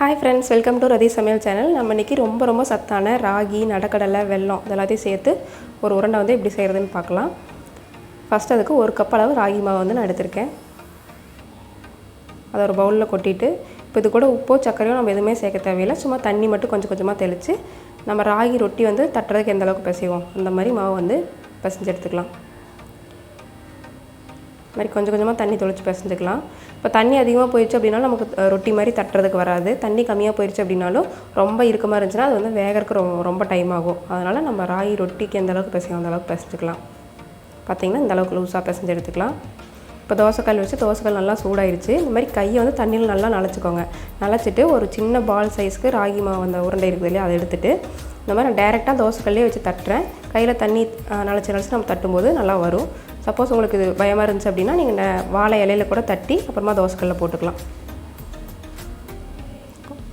Hi friends welcome to ரதி சமையல் channel நம்ம இன்றைக்கி ரொம்ப ரொம்ப சத்தான ராகி நடக்கடலை வெல்லம் இதெல்லாத்தையும் சேர்த்து ஒரு உருண்டை வந்து எப்படி செய்கிறதுன்னு பார்க்கலாம். ஃபஸ்ட் அதுக்கு ஒரு கப் அளவு ராகி மாவு வந்து நான் எடுத்திருக்கேன். அதை ஒரு பவுலில் கொட்டிட்டு இப்போ இது கூட உப்போ சர்க்கரையோ நம்ம எதுவுமே சேர்க்க தேவையில்லை. சும்மா தண்ணி மட்டும் கொஞ்சம் கொஞ்சமாக தெளித்து நம்ம ராகி ரொட்டி வந்து தட்டுறதுக்கு எந்த அளவுக்கு பிசைவோம் அந்த மாதிரி மாவு வந்து பிசைஞ்சு எடுத்துக்கலாம். இது மாதிரி கொஞ்சம் கொஞ்சமாக தண்ணி தொளிச்சு பிசைஞ்சுக்கலாம். இப்போ தண்ணி அதிகமாக போயிடுச்சு அப்படின்னா நமக்கு ரொட்டி மாதிரி தட்டுறதுக்கு வராது. தண்ணி கம்மியாக போயிடுச்சு அப்படின்னாலும் ரொம்ப இருக்கமாக இருந்துச்சுன்னா அது வந்து வேகறதுக்கு ரொம்ப ரொம்ப டைம் ஆகும். அதனால் நம்ம ராகி ரொட்டிக்கு எந்த அளவுக்கு பிசையும் அந்த அளவுக்கு பிசைஞ்சுக்கலாம். பார்த்திங்கன்னா இந்த அளவுக்கு லூஸாக பிசைஞ்சு எடுத்துக்கலாம். இப்போ தோசைக்கல் வச்சு தோசைக்கல் நல்லா சூடாயிருச்சு. இந்த மாதிரி கையை வந்து தண்ணியில் நல்லா நனைச்சிக்கோங்க நனைச்சிட்டு ஒரு சின்ன பால் சைஸ்க்கு ராகி மாவு அந்த உருண்டை இருக்குது இல்லையா அதை எடுத்துகிட்டு இந்த மாதிரி நான் டேரெக்டாக தோசைக்கல்லே வச்சு தட்டுறேன். கையில் தண்ணி நனைச்சி நனைச்சி நம்ம தட்டும்போது நல்லா வரும். சப்போஸ் உங்களுக்கு இது பயமாக இருந்துச்சு அப்படின்னா நீங்கள் வாழை இலையில கூட தட்டி அப்புறமா தோசைக்கல்ல போட்டுக்கலாம்.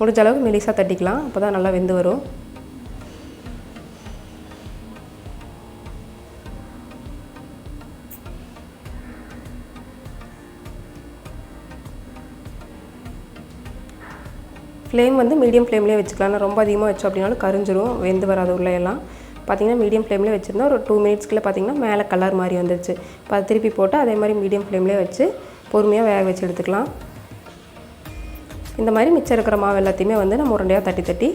முடிஞ்ச அளவுக்கு மெலிசாக தட்டிக்கலாம். அப்போ தான் நல்லா வெந்து வரும். ஃப்ளேம் வந்து மீடியம் ஃப்ளேம்லேயே வச்சுக்கலாம். ரொம்ப அதிகமாக வச்சோம் அப்படின்னாலும் கரிஞ்சிரும் வெந்து வராது உள்ள எல்லாம் பார்த்தீங்கன்னா மீடியம் ஃப்ளேம்லேயே வச்சுருந்தா ஒரு டூ மினிட்ஸ்க்குள்ளே பார்த்தீங்கன்னா மேலே கலர் மாதிரி வந்துருச்சு. இப்போ அதை திருப்பி போட்டு அதே மாதிரி மீடியம் ஃப்ளேம்லேயே வச்சு பொறுமையாக வேக வச்சு எடுத்துக்கலாம். இந்த மாதிரி மிச்சம் இருக்கிற மாவு எல்லாத்தையுமே வந்து நம்ம உருண்டையாக தட்டி தட்டி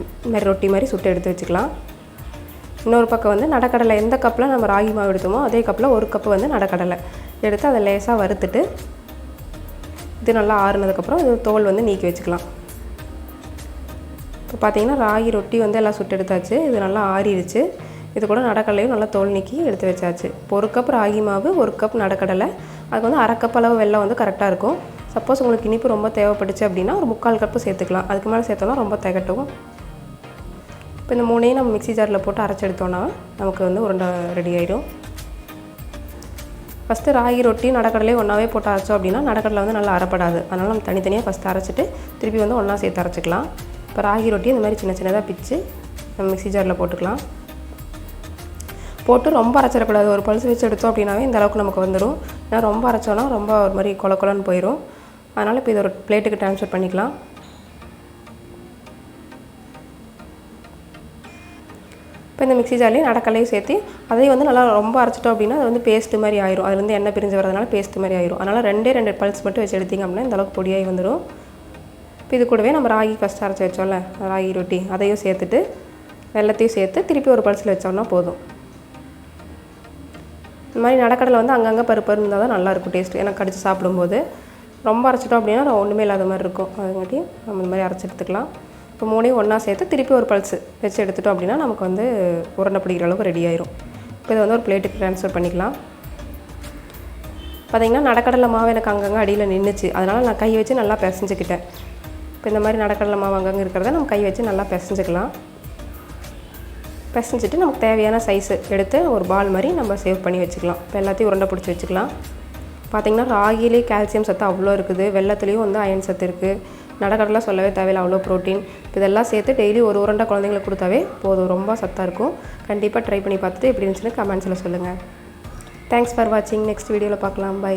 இந்த மாதிரி ரொட்டி மாதிரி சுட்டு எடுத்து வச்சுக்கலாம். இன்னொரு பக்கம் வந்து நடக்கடலை எந்த கப்பில் நம்ம ராகி மாவு எடுத்தோமோ அதே கப்பில் ஒரு கப்பு வந்து நடக்கடலை. எடுத்து அதை லேசாக வறுத்துட்டு இது நல்லா ஆறுனதுக்கப்புறம் இது தோல் வந்து நீக்கி வச்சுக்கலாம். இப்போ பார்த்தீங்கன்னா ராகி ரொட்டி வந்து எல்லாம் சுட்டு எடுத்தாச்சு. இது நல்லா ஆறிடுச்சு. இது கூட நடக்கடலையும் நல்லா தோல் நீக்கி எடுத்து வச்சாச்சு. இப்போ ஒரு கப் ராகி மாவு ஒரு கப் நடக்கடலை. அதுக்கு வந்து அரை கப் அளவு வெள்ளம் வந்து கரெக்டாக இருக்கும். சப்போஸ் உங்களுக்கு இனிப்பு ரொம்ப தேவைப்பட்டுச்சு அப்படின்னா ஒரு முக்கால் கப்பு சேர்த்துக்கலாம். அதுக்கு மேலே சேர்த்தோம்னா ரொம்ப திகட்டும். இப்போ இந்த மூணையும் நம்ம மிக்ஸி ஜாரில் போட்டு அரைச்சி எடுத்தோன்னா நமக்கு வந்து உருண்டை ரெடி ஆயிடும். ஃபஸ்ட்டு ராகி ரொட்டி நடக்கடலையே ஒன்றாவே போட்டு அரைச்சோம் அப்படின்னா நடக்கடலை வந்து நல்லா அரைப்படாது. அதனால் நம்ம தனித்தனியாக ஃபஸ்ட்டு அரைச்சிட்டு திருப்பி வந்து ஒன்றா சேர்த்து அரைச்சிக்கலாம். இப்போ ராகி ரொட்டி இந்த மாதிரி சின்ன சின்னதாக பிச்சு நம்ம மிக்ஸி ஜாரில் போட்டுக்கலாம். போட்டு ரொம்ப அரைச்சிடக்கூடாது. ஒரு பல்ஸ் வச்சு எடுத்தோம் அப்படின்னாவே இந்த அளவுக்கு நமக்கு வந்துடும். ஏன்னா ரொம்ப அரைச்சோன்னா ரொம்ப ஒரு மாதிரி கொல கொலன்னு போயிடும் அதனால் இப்போ இதை ஒரு பிளேட்டுக்கு ட்ரான்ஸ்ஃபர் பண்ணிக்கலாம். இப்போ இந்த மிக்ஸி ஜார்லேயும் நடக்கலையும் சேர்த்து அதையும் வந்து நல்லா ரொம்ப அரைச்சிட்டோம் அப்படின்னா அது வந்து பேஸ்ட் மாதிரி ஆயிரும். அதுலேருந்து எண்ணெய் பிரிஞ்சு வரதுனால பேஸ்ட் மாதிரி ஆயிரும். அதனால் ரெண்டே ரெண்டு பல்ஸ் மட்டும் வச்சு எடுத்திங்க அப்படின்னா இந்த அளவுக்கு பொடியாகி வந்துடும். இப்போ இது கூடவே நம்ம ராகி ஃபஸ்ட் அரைச்சி வச்சோம்ல ராகி ரொட்டி அதையும் சேர்த்துட்டு வெள்ளத்தையும் சேர்த்து திருப்பி ஒரு பல்ஸில் வச்சோம்னா போதும். இந்த மாதிரி நடக்கடலை வந்து அங்கங்கே பருப்பு இருந்தால் தான் நல்லாயிருக்கும் டேஸ்ட் எனக்கு கடிச்சு சாப்பிடும்போது ரொம்ப அரைச்சிட்டோம் அப்படின்னா ஒன்றுமே இல்லாத மாதிரி இருக்கும். அதுங்காட்டி நம்ம இந்த மாதிரி அரைச்சி எடுத்துக்கலாம். இப்போ மூணையும் ஒன்றா சேர்த்து திருப்பி ஒரு பல்ஸ் வச்சு எடுத்துட்டோம் அப்படின்னா நமக்கு வந்து உருண்டை பிடிக்கிற அளவுக்கு ரெடி ஆயிரும். இப்போ இதை வந்து ஒரு பிளேட்டுக்கு ட்ரான்ஸ்ஃபர் பண்ணிக்கலாம். பார்த்திங்கன்னா நடக்கடலை மாவு எனக்கு அங்கங்கே அடியில் நின்றுச்சு அதனால் நான் கை வச்சு நல்லா பிசைஞ்சுக்கிட்டேன். இப்போ இந்த மாதிரி நடக்கடலை மாவு அங்கங்கே இருக்கிறத நம்ம கை வச்சு நல்லா பிசைஞ்சிக்கலாம். பிசைஞ்சிட்டு நமக்கு தேவையான சைஸு எடுத்து ஒரு பால் மாதிரி நம்ம சேவ் பண்ணி வச்சுக்கலாம். இப்போ எல்லாத்தையும் உருண்டை பிடிச்சி வச்சுக்கலாம். பார்த்திங்கன்னா ராகிலே கால்சியம் சத்து அவ்வளோ இருக்குது. வெள்ளத்துலேயும் வந்து அயன் சத்து இருக்குது நடக்கடலாம் சொல்லவே தேவையில்லை. அவ்வளோ ப்ரோட்டீன் இதெல்லாம் சேர்த்து டெய்லி ஒரு உருண்டை குழந்தைங்களுக்கு கொடுத்தாவே போதும். ரொம்ப சத்தாக இருக்கும். கண்டிப்பாக ட்ரை பண்ணி பார்த்துட்டு எப்படி இருந்துச்சுன்னு கமெண்ட்ஸில் சொல்லுங்கள் தேங்க்ஸ் ஃபார் வாட்சிங் நெக்ஸ்ட் வீடியோவில் பார்க்கலாம். பை